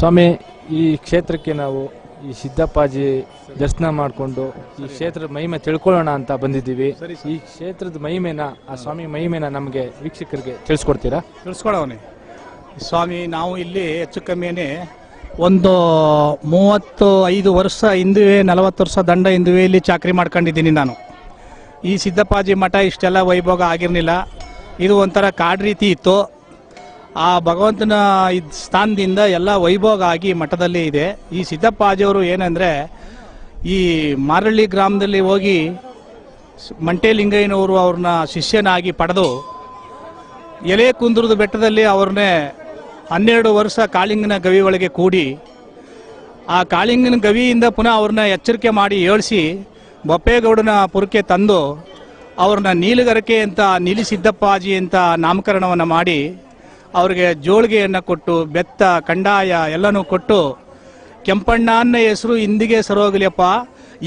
ಸ್ವಾಮಿ ಈ ಕ್ಷೇತ್ರಕ್ಕೆ ನಾವು ಈ ಸಿದ್ದಪ್ಪಾಜಿ ದರ್ಶನ ಮಾಡಿಕೊಂಡು ಈ ಕ್ಷೇತ್ರದ ಮಹಿಮೆ ತಿಳ್ಕೊಳ್ಳೋಣ ಅಂತ ಬಂದಿದ್ದೀವಿ. ಈ ಕ್ಷೇತ್ರದ ಮಹಿಮೆನ ಆ ಸ್ವಾಮಿ ಮಹಿಮೆನ ನಮಗೆ ವೀಕ್ಷಕರಿಗೆ ತಿಳಿಸ್ಕೊಡ್ತೀರಾ? ತಿಳಿಸ್ಕೊಡವನೆ. ಸ್ವಾಮಿ ನಾವು ಇಲ್ಲಿ ಹೆಚ್ಚು ಕಮ್ಮಿನೇ ಒಂದು ಮೂವತ್ತು ಐದು ವರ್ಷ ಹಿಂದುವೆ ನಲವತ್ತು ವರ್ಷ ದಂಡ ಹಿಂದುವೆ ಇಲ್ಲಿ ಚಾಕ್ರಿ ಮಾಡ್ಕೊಂಡಿದ್ದೀನಿ ನಾನು. ಈ ಸಿದ್ದಪ್ಪಾಜಿ ಮಠ ಇಷ್ಟೆಲ್ಲ ವೈಭೋಗ ಆಗಿರಲಿಲ್ಲ. ಇದು ಒಂಥರ ಕಾಡು ರೀತಿ ಇತ್ತು. ಆ ಭಗವಂತನ ಸ್ಥಾನದಿಂದ ಎಲ್ಲ ವೈಭೋಗ ಆಗಿ ಮಠದಲ್ಲಿ ಇದೆ. ಈ ಸಿದ್ದಪ್ಪಾಜಿಯವರು ಏನಂದರೆ, ಈ ಮಾರಳ್ಳಿ ಗ್ರಾಮದಲ್ಲಿ ಹೋಗಿ ಮಂಟೇಲಿಂಗಯ್ಯನವರು ಅವ್ರನ್ನ ಶಿಷ್ಯನಾಗಿ ಪಡೆದು, ಎಲೆ ಕುಂದ್ರದ ಬೆಟ್ಟದಲ್ಲಿ ಅವ್ರನ್ನೇ ಹನ್ನೆರಡು ವರ್ಷ ಕಾಳಿಂಗನ ಗವಿ ಒಳಗೆ ಕೂಡಿ, ಆ ಕಾಳಿಂಗನ ಗವಿಯಿಂದ ಪುನಃ ಅವ್ರನ್ನ ಎಚ್ಚರಿಕೆ ಮಾಡಿ ಏಳಿಸಿ, ಬೊಪ್ಪೇಗೌಡನ ಪುರಕ್ಕೆ ತಂದು, ಅವ್ರನ್ನ ನೀಲಗರಕೆ ಅಂತ ನೀಲಿ ಸಿದ್ದಪ್ಪಾಜಿ ಅಂತ ನಾಮಕರಣವನ್ನು ಮಾಡಿ ಅವ್ರಿಗೆ ಜೋಳಿಗೆಯನ್ನು ಕೊಟ್ಟು, ಬೆತ್ತ, ಕಂಡಾಯ ಎಲ್ಲನೂ ಕೊಟ್ಟು, ಕೆಂಪಣ್ಣ ಅನ್ನೋ ಹೆಸರು ಇಂದಿಗೆ ಸರೋಗಲಿಯಪ್ಪ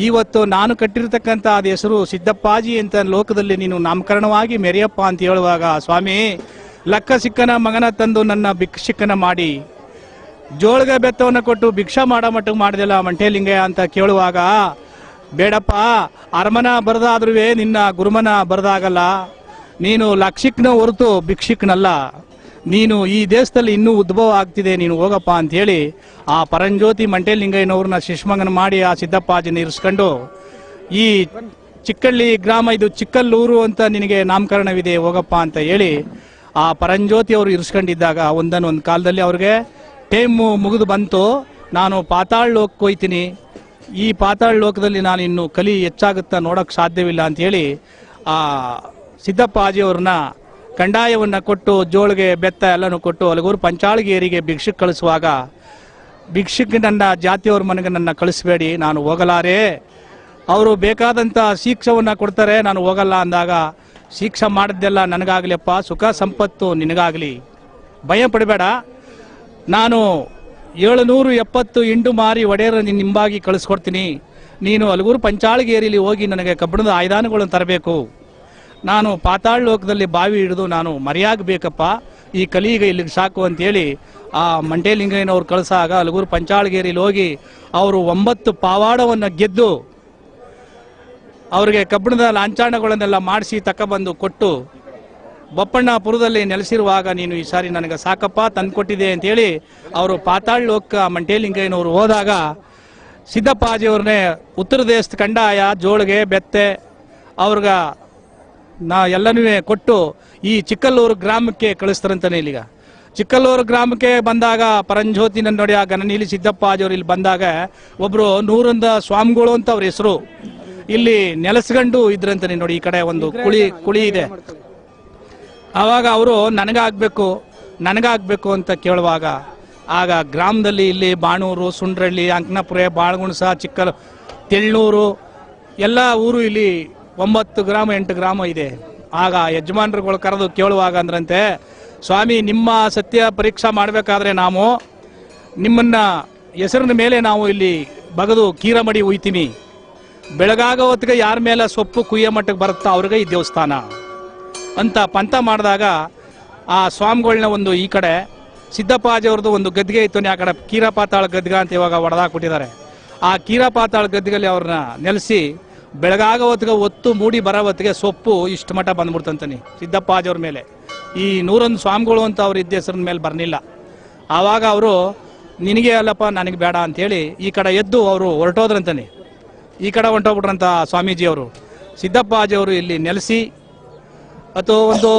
ಇವತ್ತು ನಾನು ಕಟ್ಟಿರ್ತಕ್ಕಂಥ ಅದ ಹೆಸರು ಸಿದ್ದಪ್ಪಾಜಿ ಅಂತ ಲೋಕದಲ್ಲಿ ನೀನು ನಾಮಕರಣವಾಗಿ ಮೆರೆಯಪ್ಪ ಅಂತ ಹೇಳುವಾಗ, ಸ್ವಾಮಿ, ಲಕ್ಕ ಸಿಕ್ಕನ ಮಗನ ತಂದು ನನ್ನ ಭಿಕ್ಷಿಕ್ಕನ ಮಾಡಿ, ಜೋಳಗ ಬೆತ್ತವನ್ನು ಕೊಟ್ಟು ಭಿಕ್ಷಾ ಮಾಡೋ ಮಟ್ಟಿಗೆ ಮಾಡಿದೆಲ್ಲ ಮಂಟೇಲಿಂಗಯ್ಯ ಅಂತ ಕೇಳುವಾಗ, ಬೇಡಪ್ಪ, ಅರಮನ ಬರದಾದ್ರೂ ನಿನ್ನ ಗುರುಮನ ಬರದಾಗಲ್ಲ, ನೀನು ಲಕ್ಷಿಕ್ನ ಹೊರತು ಭಿಕ್ಷಿಕ್ನಲ್ಲ. ನೀನು ಈ ದೇಶದಲ್ಲಿ ಇನ್ನೂ ಉದ್ಭವ ಆಗ್ತಿದೆ, ನೀನು ಹೋಗಪ್ಪ ಅಂತ ಹೇಳಿ ಆ ಪರಂಜ್ಯೋತಿ ಮಂಟೇಲಿಂಗಯ್ಯನವ್ರನ್ನ ಶಿಷ್ಮಂಗನ ಮಾಡಿ ಆ ಸಿದ್ದಪ್ಪಾಜಿನ ಇರಿಸ್ಕೊಂಡು ಈ ಚಿಕ್ಕಳ್ಳಿ ಗ್ರಾಮ ಇದು ಚಿಕ್ಕಲ್ಲೂರು ಅಂತ ನಿನಗೆ ನಾಮಕರಣವಿದೆ, ಹೋಗಪ್ಪ ಅಂತ ಹೇಳಿ ಆ ಪರಂಜ್ಯೋತಿ ಅವರು ಇರಿಸ್ಕೊಂಡಿದ್ದಾಗ ಒಂದನ್ನೊಂದು ಕಾಲದಲ್ಲಿ ಅವ್ರಿಗೆ, ಟೈಮು ಮುಗಿದು ಬಂತು, ನಾನು ಪಾತಾಳ್ ಲೋಕಕ್ಕೆ ಹೋಯ್ತೀನಿ. ಈ ಪಾತಾಳ್ ಲೋಕದಲ್ಲಿ ನಾನು ಇನ್ನು ಕಲಿ ಹೆಚ್ಚಾಗುತ್ತಾ ನೋಡೋಕ್ಕೆ ಸಾಧ್ಯವಿಲ್ಲ ಅಂತ ಹೇಳಿ ಆ ಸಿದ್ದಪ್ಪಾಜಿಯವ್ರನ್ನ ಕಂಡಾಯವನ್ನು ಕೊಟ್ಟು ಜೋಳಿಗೆ ಬೆತ್ತ ಎಲ್ಲನೂ ಕೊಟ್ಟು ಅಲಗೂರು ಪಂಚಾಳಗೇರಿಗೆ ಭಿಕ್ಷಕ್ಕೆ ಕಳಿಸುವಾಗ ಭಿಕ್ಷಕ್ಕೆ ನನ್ನ ಜಾತಿಯವ್ರ ಮನೆಗೆ ನನ್ನ ಕಳಿಸ್ಬೇಡಿ, ನಾನು ಹೋಗಲಾರೆ. ಅವರು ಬೇಕಾದಂಥ ಶಿಕ್ಷವನ್ನು ಕೊಡ್ತಾರೆ, ನಾನು ಹೋಗಲ್ಲ ಅಂದಾಗ ಶಿಕ್ಷೆ ಮಾಡಿದ್ದೆಲ್ಲ ನನಗಾಗಲಿಯಪ್ಪ, ಸುಖ ಸಂಪತ್ತು ನಿನಗಾಗಲಿ. ಭಯ ಪಡಬೇಡ. ನಾನು ಏಳುನೂರು ಎಪ್ಪತ್ತು ಇಂಡು ಮಾರಿ ಒಡೆಯರ ನಿನ್ನ ಹಿಂಬಾಗಿ ಕಳಿಸ್ಕೊಡ್ತೀನಿ. ನೀನು ಅಲಗೂರು ಪಂಚಾಳಗೇರಿಲಿ ಹೋಗಿ ನನಗೆ ಕಬ್ಬಿಣದ ಆಯ್ದಾನಗಳನ್ನು ತರಬೇಕು. ನಾನು ಪಾತಾಳ ಲೋಕದಲ್ಲಿ ಬಾವಿ ಹಿಡಿದು ನಾನು ಮರೆಯಾಗಬೇಕಪ್ಪ, ಈ ಕಲಿಗೆ ಇಲ್ಲಿಗೆ ಸಾಕು ಅಂತೇಳಿ ಆ ಮಂಟೇಲಿಂಗಯ್ಯನವ್ರು ಕಳಿಸಾಗ ಅಲಗೂರು ಪಂಚಾಳಗೇರಿಲಿ ಹೋಗಿ ಅವರು ಒಂಬತ್ತು ಪಾವಾಡವನ್ನು ಗೆದ್ದು ಅವರಿಗೆ ಕಬ್ಬಿಣದ ಲಾಂಛಾಣಗಳನ್ನೆಲ್ಲ ಮಾಡಿಸಿ ತಕೊಬಂದು ಕೊಟ್ಟು ಬೊಪ್ಪಣ್ಣಪುರದಲ್ಲಿ ನೆಲೆಸಿರುವಾಗ ನೀನು ಈ ಸಾರಿ ನನಗೆ ಸಾಕಪ್ಪ, ತಂದುಕೊಟ್ಟಿದೆ ಅಂತೇಳಿ ಅವರು ಪಾತಾಳ ಲೋಕ ಮಂಟೇಲಿಂಗಯ್ಯನವರು ಹೋದಾಗ ಸಿದ್ದಪ್ಪಾಜಿಯವ್ರನ್ನೇ ಉತ್ತರ ದೇಶದ ಕಂಡಾಯ, ಜೋಳಿಗೆ, ಬೆತ್ತೆ, ಅವ್ರಿಗ ನಾ ಎಲ್ಲನೂ ಕೊಟ್ಟು ಈ ಚಿಕ್ಕಲ್ಲೂರು ಗ್ರಾಮಕ್ಕೆ ಕಳಿಸ್ತಾರಂತಾನೆ ಇಲ್ಲಿಗ. ಚಿಕ್ಕಲ್ಲೂರು ಗ್ರಾಮಕ್ಕೆ ಬಂದಾಗ ಪರಂಜ್ಯೋತಿ ನನ್ನೊಡೆಯ ಆ ಗಣನೀಲಿ ಸಿದ್ದಪ್ಪಾಜಿಯವರು ಇಲ್ಲಿ ಬಂದಾಗ ಒಬ್ಬರು ನೂರಂದ ಸ್ವಾಮಿಗಳು ಅಂತ ಅವ್ರ ಹೆಸರು. ಇಲ್ಲಿ ನೆಲೆಸ್ಕೊಂಡು ಇದ್ರಂತಾನೆ ನೋಡಿ ಈ ಕಡೆ ಒಂದು ಕುಳಿ ಕುಳಿ ಇದೆ. ಆವಾಗ ಅವರು ನನಗಾಗಬೇಕು ನನಗಾಗಬೇಕು ಅಂತ ಕೇಳುವಾಗ ಆಗ ಗ್ರಾಮದಲ್ಲಿ ಇಲ್ಲಿ ಬಾಣೂರು, ಸುಂಡ್ರಳ್ಳಿ, ಅಂಕನಪುರೆ, ಬಾಳಗುಣಸ ಚಿಕ್ಕ ತೆಳ್ಳೂರು ಎಲ್ಲ ಊರು ಇಲ್ಲಿ ಒಂಬತ್ತು ಗ್ರಾಮ, ಎಂಟು ಗ್ರಾಮ ಇದೆ. ಆಗ ಯಜಮಾನ್ರುಗಳು ಕರೆದು ಕೇಳುವಾಗ ಅಂದ್ರಂತೆ, ಸ್ವಾಮಿ, ನಿಮ್ಮ ಸತ್ಯ ಪರೀಕ್ಷಾ ಮಾಡಬೇಕಾದ್ರೆ ನಾವು ನಿಮ್ಮನ್ನ ಹೆಸರಿನ ಮೇಲೆ ನಾವು ಇಲ್ಲಿ ಬಗದು ಕೀರಮಡಿ ಉಯ್ತೀನಿ ಬೆಳಗಾಗ ಹೊತ್ತಿಗೆ ಯಾರ ಮೇಲೆ ಸೊಪ್ಪು ಕುಯ್ಯ ಮಟ್ಟಕ್ಕೆ ಬರುತ್ತಾ ಅವ್ರಿಗೆ ಈ ದೇವಸ್ಥಾನ. ಅಂತ ಪಂಥ ಮಾಡಿದಾಗ ಆ ಸ್ವಾಮಿಗಳನ್ನ ಒಂದು ಈ ಕಡೆ ಸಿದ್ದಪ್ಪಾಜಿ ಅವ್ರದ್ದು ಒಂದು ಗದ್ದಿಗೆ ಇತ್ತು ಆ ಕಡೆ, ಕೀರಪಾತಾಳ ಗದ್ಗ ಅಂತ ಇವಾಗ ಹೊಡೆದಾಕ್ಬಿಟ್ಟಿದ್ದಾರೆ ಆ ಕೀರಪಾತಾಳ ಗದ್ದಿಗೆಲ್ಲಿ ಅವ್ರನ್ನ ನೆಲೆಸಿ ಬೆಳಗಾಗ ಹೊತ್ತಿಗೆ ಒತ್ತು ಮೂಡಿ ಬರೋ ಹೊತ್ತಿಗೆ ಸೊಪ್ಪು ಇಷ್ಟು ಮಠ ಬಂದ್ಬಿಡ್ತಂತಾನೆ ಸಿದ್ದಪ್ಪಾಜಿ ಅವ್ರ ಮೇಲೆ. ಈ ನೂರೊಂದು ಸ್ವಾಮಿಗಳು ಅಂತ ಅವ್ರ ಇದ್ದ ಮೇಲೆ ಬರಲಿಲ್ಲ ಆವಾಗ ಅವರು, ನಿನಗೆ ಅಲ್ಲಪ್ಪ, ನನಗೆ ಬೇಡ ಅಂತೇಳಿ ಈ ಕಡೆ ಎದ್ದು ಅವರು ಹೊರಟೋದ್ರಂತಾನೆ. ಈ ಕಡೆ ಹೊಂಟೋಗ್ಬಿಟ್ರಂತ ಸ್ವಾಮೀಜಿಯವರು. ಸಿದ್ದಪ್ಪ ಸಿದ್ದಪ್ಪಾಜಿ ಅವರು ಇಲ್ಲಿ ನೆಲೆಸಿ, ಅಥವಾ ಒಂದು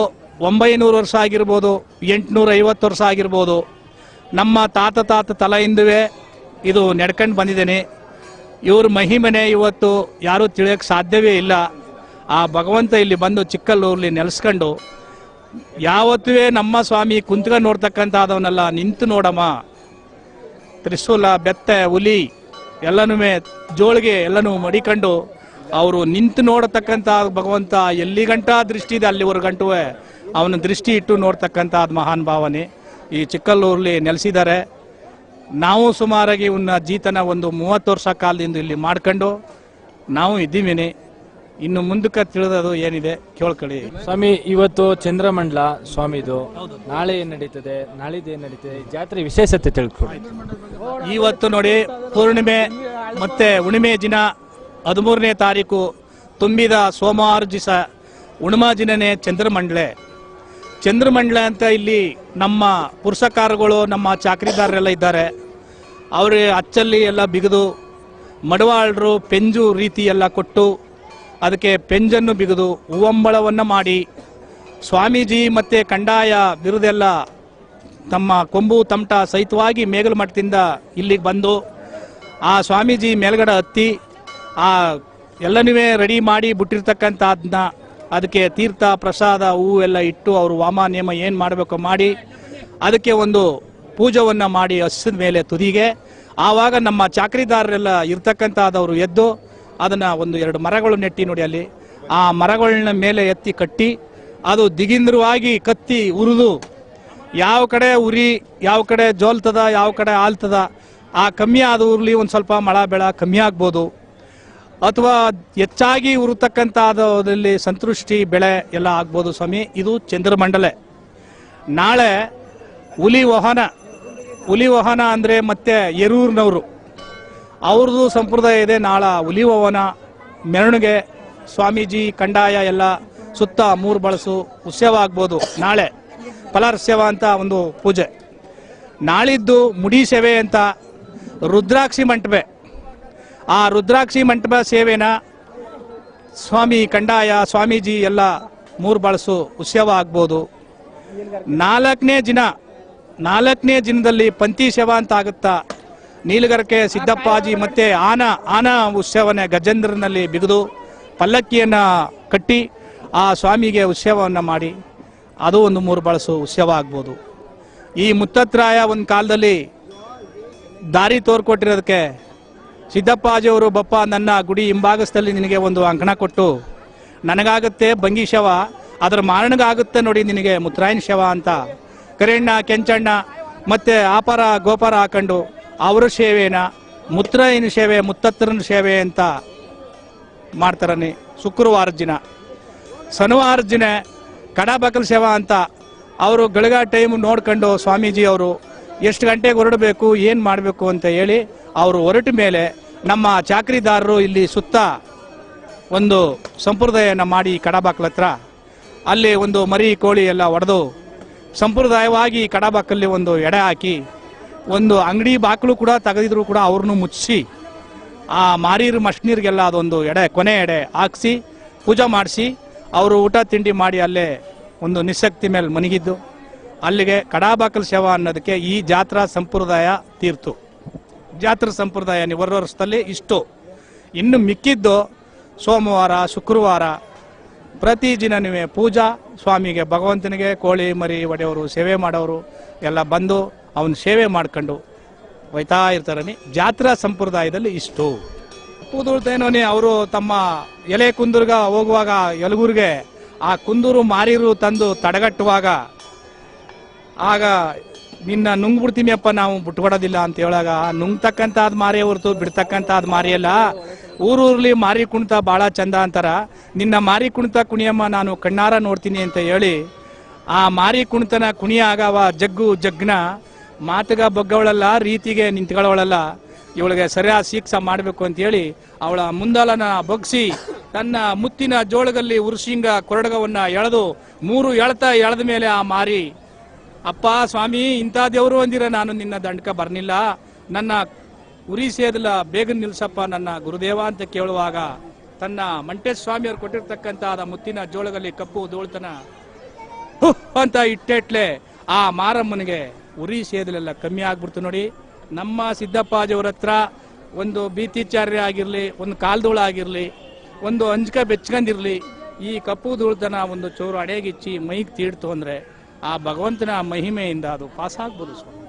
ಒಂಬೈನೂರು ವರ್ಷ ಆಗಿರ್ಬೋದು ಎಂಟುನೂರ ಐವತ್ತು ವರ್ಷ ಆಗಿರ್ಬೋದು, ನಮ್ಮ ತಾತ ತಾತ ತಲೆಯಿಂದವೇ ಇದು ನಡ್ಕೊಂಡು ಬಂದಿದ್ದೇನೆ. ಇವ್ರ ಮಹಿಮನೆ ಇವತ್ತು ಯಾರೂ ತಿಳಿಯೋಕ್ಕೆ ಸಾಧ್ಯವೇ ಇಲ್ಲ. ಆ ಭಗವಂತ ಇಲ್ಲಿ ಬಂದು ಚಿಕ್ಕಲ್ಲೂರಲ್ಲಿ ನೆಲೆಸ್ಕೊಂಡು, ಯಾವತ್ತೂ ನಮ್ಮ ಸ್ವಾಮಿ ಕುಂತ್ಕೊಂಡು ನೋಡ್ತಕ್ಕಂಥದವನ್ನೆಲ್ಲ ನಿಂತು ನೋಡಮ್ಮ. ತ್ರಿಶೂಲ, ಬೆತ್ತ, ಹುಲಿ ಎಲ್ಲನೂ ಜೋಳಿಗೆ ಎಲ್ಲನೂ ಮಡಿಕೊಂಡು ಅವರು ನಿಂತು ನೋಡತಕ್ಕಂಥ ಭಗವಂತ ಎಲ್ಲಿ ಗಂಟ ದೃಷ್ಟಿ ಇದೆ ಗಂಟು ಅವನ ದೃಷ್ಟಿ ಇಟ್ಟು ನೋಡ್ತಕ್ಕಂಥ ಮಹಾನ್ ಭಾವನೆ. ಈ ಚಿಕ್ಕಲ್ಲೂರಲ್ಲಿ ನೆಲೆಸಿದ್ದಾರೆ. ನಾವು ಸುಮಾರಾಗಿ ಇವನ್ನ ಜೀತನ ಒಂದು ಮೂವತ್ತು ವರ್ಷ ಕಾಲದಿಂದ ಇಲ್ಲಿ ಮಾಡ್ಕೊಂಡು ನಾವು ಇದ್ದೀವಿನಿ. ಇನ್ನು ಮುಂದಕ್ಕೆ ತಿಳಿದದು ಏನಿದೆ ಕೇಳ್ಕೊಳ್ಳಿ. ಸ್ವಾಮಿ ಇವತ್ತು ಚಂದ್ರಮಂಡಲ ಸ್ವಾಮಿದು. ನಾಳೆ ಏನ್ ನಡೀತದೆ? ನಾಳಿದ್ದು ಏನ್ ನಡೀತದೆ? ಜಾತ್ರೆ ವಿಶೇಷತೆ ತಿಳ್ಕೊಳ್ಳಿ ಇವತ್ತು ನೋಡಿ ಪೂರ್ಣಿಮೆ ಮತ್ತೆ ಹುಣಿಮೆ ದಿನ ಹದಿಮೂರನೇ ತಾರೀಕು ತುಂಬಿದ ಸೋಮವಾರ ದಿವಸ ಹುಣ್ಣಿಮಾ ದಿನನೇ ಚಂದ್ರಮಂಡಳೆ ಚಂದ್ರಮಂಡಲ ಅಂತ ಇಲ್ಲಿ ನಮ್ಮ ಪುರುಷಕಾರಗಳು ನಮ್ಮ ಚಾಕ್ರಿದಾರರೆಲ್ಲ ಇದ್ದಾರೆ. ಅವರು ಅಚ್ಚಲ್ಲಿ ಎಲ್ಲ ಬಿಗಿದು, ಮಡವಾಳರು ಪೆಂಜು ರೀತಿ ಎಲ್ಲ ಕೊಟ್ಟು ಅದಕ್ಕೆ ಪೆಂಜನ್ನು ಬಿಗಿದು, ಹೂವಂಬಳವನ್ನು ಮಾಡಿ, ಸ್ವಾಮೀಜಿ ಮತ್ತು ಕಂಡಾಯ ಬಿರುದೆಲ್ಲ ತಮ್ಮ ಕೊಂಬು ತಮಟ ಸಹಿತವಾಗಿ ಮೇಗಲ ಮಠದಿಂದ ಇಲ್ಲಿಗೆ ಬಂದು, ಆ ಸ್ವಾಮೀಜಿ ಮೇಲ್ಗಡೆ ಹತ್ತಿ, ಆ ಎಲ್ಲನೂ ರೆಡಿ ಮಾಡಿ ಬಿಟ್ಟಿರ್ತಕ್ಕಂಥದ್ದನ್ನ ಅದಕ್ಕೆ ತೀರ್ಥ, ಪ್ರಸಾದ ಹೂ ಎಲ್ಲ ಇಟ್ಟು ಅವರು ವಾಮ ನಿಯಮ ಏನು ಮಾಡಬೇಕು ಮಾಡಿ, ಅದಕ್ಕೆ ಒಂದು ಪೂಜವನ್ನು ಮಾಡಿ ಹಸಿದ ಮೇಲೆ ತುದಿಗೆ. ಆವಾಗ ನಮ್ಮ ಚಾಕರಿದಾರರೆಲ್ಲ ಇರ್ತಕ್ಕಂಥದವರು ಎದ್ದು ಅದನ್ನು ಒಂದು ಎರಡು ಮರಗಳು ನೆಟ್ಟಿ ನೋಡಿ ಅಲ್ಲಿ. ಆ ಮರಗಳನ್ನ ಮೇಲೆ ಎತ್ತಿ ಕಟ್ಟಿ, ಅದು ದಿಗಿಂದ್ರವಾಗಿ ಕತ್ತಿ ಉರಿದು, ಯಾವ ಕಡೆ ಉರಿ, ಯಾವ ಕಡೆ ಜೋಲ್ತದ, ಯಾವ ಕಡೆ ಆಲ್ತದ, ಆ ಕಮ್ಮಿ ಆದ ಉರ್ಲಿ ಒಂದು ಸ್ವಲ್ಪ ಮಳ, ಬೆಳ ಕಮ್ಮಿ ಆಗ್ಬೋದು. ಅಥವಾ ಹೆಚ್ಚಾಗಿ ಉರುತಕ್ಕಂಥದ್ರಲ್ಲಿ ಸಂತೃಷ್ಟಿ, ಬೆಳೆ ಎಲ್ಲ ಆಗ್ಬೋದು ಸ್ವಾಮಿ. ಇದು ಚಂದ್ರಮಂಡಲೆ. ನಾಳೆ ಹುಲಿ ವಾಹನ ಹುಲಿ ವಾಹನ ಅಂದರೆ ಮತ್ತೆ ಎರೂರಿನವರು ಅವ್ರದ್ದು ಸಂಪ್ರದಾಯ ಇದೆ, ನಾಳೆ ಹುಲಿ ವಾಹನ, ಮೆರವಣಿಗೆ, ಸ್ವಾಮೀಜಿ, ಕಂಡಾಯ ಎಲ್ಲ ಸುತ್ತ ಮೂರು ಬಳಸು, ಉತ್ಸವ ಆಗ್ಬೋದು ನಾಳೆ. ಫಲಾರ್ಸೇವ ಅಂತ ಒಂದು ಪೂಜೆ. ನಾಳಿದ್ದು ಮುಡಿ ಸೇವೆ ಅಂತ ರುದ್ರಾಕ್ಷಿ ಮಂಟಪೆ. ಆ ರುದ್ರಾಕ್ಷಿ ಮಂಟಪ ಸೇವೆನ ಸ್ವಾಮಿ ಕಂಡಾಯ, ಸ್ವಾಮೀಜಿ ಎಲ್ಲ ಮೂರು ಬಳಸು ಉತ್ಸವ ಆಗ್ಬೋದು. ನಾಲ್ಕನೇ ದಿನ, ನಾಲ್ಕನೇ ದಿನದಲ್ಲಿ ಪಂಥಿ ಸೇವಾ ಅಂತ ಆಗುತ್ತಾ? ನೀಲಗರಕೆ ಸಿದ್ದಪ್ಪಾಜಿ ಮತ್ತೆ ಆನ ಆನ ಉತ್ಸವನೇ ಗಜೇಂದ್ರನಲ್ಲಿ ಬಿಗಿದು ಪಲ್ಲಕ್ಕಿಯನ್ನು ಕಟ್ಟಿ ಆ ಸ್ವಾಮಿಗೆ ಉತ್ಸವವನ್ನು ಮಾಡಿ. ಅದು ಒಂದು ಮೂರು ಬಳಸು ಉತ್ಸವ ಆಗ್ಬೋದು. ಈ ಮುತ್ತತ್ರಾಯ ಒಂದು ಕಾಲದಲ್ಲಿ ದಾರಿ ತೋರ್ಕೊಟ್ಟಿರೋದಕ್ಕೆ ಸಿದ್ದಪ್ಪಾಜಿಯವರು ಬಪ್ಪ, ನನ್ನ ಗುಡಿ ಹಿಂಭಾಗಸ್ಥಲ್ಲಿ ನಿನಗೆ ಒಂದು ಅಂಕಣ ಕೊಟ್ಟು. ನನಗಾಗುತ್ತೆ ಬಂಗಿ ಶವ ಅದರ ಮಾರಣಗಾಗುತ್ತೆ ನೋಡಿ ನಿನಗೆ ಮುತ್ರಾಯನ್ ಶವ ಅಂತ. ಕರೆಣ್ಣ, ಕೆಂಚಣ್ಣ, ಮತ್ತೆ ಆಪರ, ಗೋಪರ ಹಾಕೊಂಡು ಅವರ ಸೇವೆನ ಮುತ್ರಾಯನ ಸೇವೆ ಮುತ್ತತ್ರನ ಸೇವೆ ಅಂತ ಮಾಡ್ತಾರನಿ ಶುಕ್ರವಾರ ದಿನ. ಶನಿವಾರ ದಿನ ಕಡಾಬಕಲ್ ಸೇವಾ ಅಂತ ಅವರು ಗಳಿಗ ಟೈಮ್ ನೋಡ್ಕೊಂಡು ಸ್ವಾಮೀಜಿ ಅವರು ಎಷ್ಟು ಗಂಟೆಗೆ ಹೊರಡಬೇಕು, ಏನು ಮಾಡಬೇಕು ಅಂತ ಹೇಳಿ ಅವರು ಹೊರಟ ಮೇಲೆ ನಮ್ಮ ಚಾಕರಿದಾರರು ಇಲ್ಲಿ ಸುತ್ತ ಒಂದು ಸಂಪ್ರದಾಯನ ಮಾಡಿ ಕಡಬಾಕ್ಲ ಹತ್ರ. ಅಲ್ಲಿ ಒಂದು ಮರಿ ಕೋಳಿ ಎಲ್ಲ ಒಡೆದು ಸಂಪ್ರದಾಯವಾಗಿ ಕಡಬಾಕಲ್ಲಿ ಒಂದು ಎಡೆ ಹಾಕಿ ಒಂದು ಅಂಗಡಿ ಬಾಗಿಲು ಕೂಡ ತೆಗೆದಿದ್ರು ಕೂಡ ಅವ್ರನ್ನೂ ಮುಚ್ಚಿಸಿ ಆ ಮಾರೀರು ಮಷ್ನೀರಿಗೆಲ್ಲ ಅದೊಂದು ಎಡೆ, ಕೊನೆ ಎಡೆ ಹಾಕ್ಸಿ, ಪೂಜೆ ಮಾಡಿಸಿ, ಅವರು ಊಟ ತಿಂಡಿ ಮಾಡಿ ಅಲ್ಲೇ ಒಂದು ನಿಸ್ಸಕ್ತಿ ಮೇಲೆ ಮನಗಿದ್ದು. ಅಲ್ಲಿಗೆ ಕಡಾಬಾಕಲ್ ಶವ ಅನ್ನೋದಕ್ಕೆ ಈ ಜಾತ್ರಾ ಸಂಪ್ರದಾಯ ತೀರ್ತು. ಜಾತ್ರಾ ಸಂಪ್ರದಾಯ ಹೊರ ವರ್ಷದಲ್ಲಿ ಇಷ್ಟು. ಇನ್ನು ಮಿಕ್ಕಿದ್ದು ಸೋಮವಾರ, ಶುಕ್ರವಾರ. ಪ್ರತಿ ದಿನನೂ ಪೂಜಾ, ಸ್ವಾಮಿಗೆ, ಭಗವಂತನಿಗೆ ಕೋಳಿ, ಮರಿ, ಒಡೆಯವರು ಸೇವೆ ಮಾಡೋರು ಎಲ್ಲ ಬಂದು ಅವನು ಸೇವೆ ಮಾಡ್ಕೊಂಡು ಹೋಯ್ತಾ ಇರ್ತಾರನಿ. ಜಾತ್ರಾ ಸಂಪ್ರದಾಯದಲ್ಲಿ ಇಷ್ಟು. ಕೂದುಳ್ತೇನೋನಿ ಅವರು ತಮ್ಮ ಎಲೆ ಕುಂದೂರ್ಗ ಹೋಗುವಾಗ ಯಲಗೂರಿಗೆ ಆ ಕುಂದೂರು ಮಾರಿರು ತಂದು ತಡೆಗಟ್ಟುವಾಗ ಆಗ ನಿನ್ನ ನುಂಗ್ಬಿಡ್ತೀವಿ ಅಪ್ಪ, ನಾವು ಬಿಟ್ಕೊಡೋದಿಲ್ಲ ಅಂತ ಹೇಳಾಗ ನುಂಗ್ತಕ್ಕಂಥದ್ದು ಮಾರಿ ಹೊರತು ಬಿಡ್ತಕ್ಕಂಥದ್ದು ಮಾರಿಯಲ್ಲ ಊರೂರ್ಲಿ ಮಾರಿ ಕುಣಿತ ಬಹಳ ಚಂದ ಅಂತಾರ. ನಿನ್ನ ಮಾರಿ ಕುಣಿತ ಕುಣಿಯಮ್ಮ, ನಾನು ಕಣ್ಣಾರ ನೋಡ್ತೀನಿ ಅಂತ ಹೇಳಿ, ಆ ಮಾರಿ ಕುಣಿತನ ಕುಣಿಯಾಗವ ಜಗ್ಗು ಜಗ್ನ, ಮಾತುಗ ಬಗ್ಗವಳಲ್ಲ, ರೀತಿಗೆ ನಿಂತ್ಕೊಳ್ಳವಳಲ್ಲ ಇವಳಿಗೆ ಸರಿಯಾದ ಶಿಕ್ಷ ಮಾಡಬೇಕು ಅಂತ ಹೇಳಿ, ಅವಳ ಮುಂದಾಲನ ಬಗ್ಸಿ, ತನ್ನ ಮುತ್ತಿನ ಜೋಳದಲ್ಲಿ ಉರುಶಿಂಗ ಕೊರಡಗವನ್ನ ಎಳೆದು, ಮೂರು ಎಳ್ತಾ ಎಳೆದ ಮೇಲೆ ಆ ಮಾರಿ ಅಪ್ಪ, ಸ್ವಾಮಿ, ಇಂಥ ದೇವರು ಅಂದಿರ ನಾನು ನಿನ್ನ ದಂಡಕ ಬರ್ನಿಲ್ಲ. ನನ್ನ ಉರಿ ಸೇದಲ ಬೇಗ ನಿಲ್ಸಪ್ಪ, ನನ್ನ ಗುರುದೇವ ಅಂತ ಕೇಳುವಾಗ ತನ್ನ ಮಂಟೇಶ್ ಸ್ವಾಮಿಯವರು ಕೊಟ್ಟಿರ್ತಕ್ಕಂಥ ಮುತ್ತಿನ ಜೋಳದಲ್ಲಿ ಕಪ್ಪು ದೋಳ್ತನ ಅಂತ ಇಟ್ಟೆಟ್ಲೆ ಆ ಮಾರಮ್ಮನಿಗೆ ಉರಿ ಸೇದಲೆಲ್ಲ ಕಮ್ಮಿ ಆಗ್ಬಿಡ್ತು ನೋಡಿ. ನಮ್ಮ ಸಿದ್ದಪ್ಪಾಜಿಯವ್ರ ಹತ್ರ ಒಂದು ಭೀತಿಚಾರ್ಯ ಆಗಿರಲಿ, ಒಂದು ಕಾಲ್ದೋಳ ಆಗಿರಲಿ, ಒಂದು ಅಂಜಕ ಬೆಚ್ಕಂದಿರ್ಲಿ ಈ ಕಪ್ಪು ಧೂಳ್ತನ ಒಂದು ಚೋರು ಅಡೆಗಿಚ್ಚಿ ಮೈಗೆ ತೀಡ್ತು ಅಂದ್ರೆ ಆ ಭಗವಂತನ ಮಹಿಮೆಯಿಂದ ಅದು ಪಾಸ್ ಆಗ್ಬೋದು ಸ್ವಾಮಿ.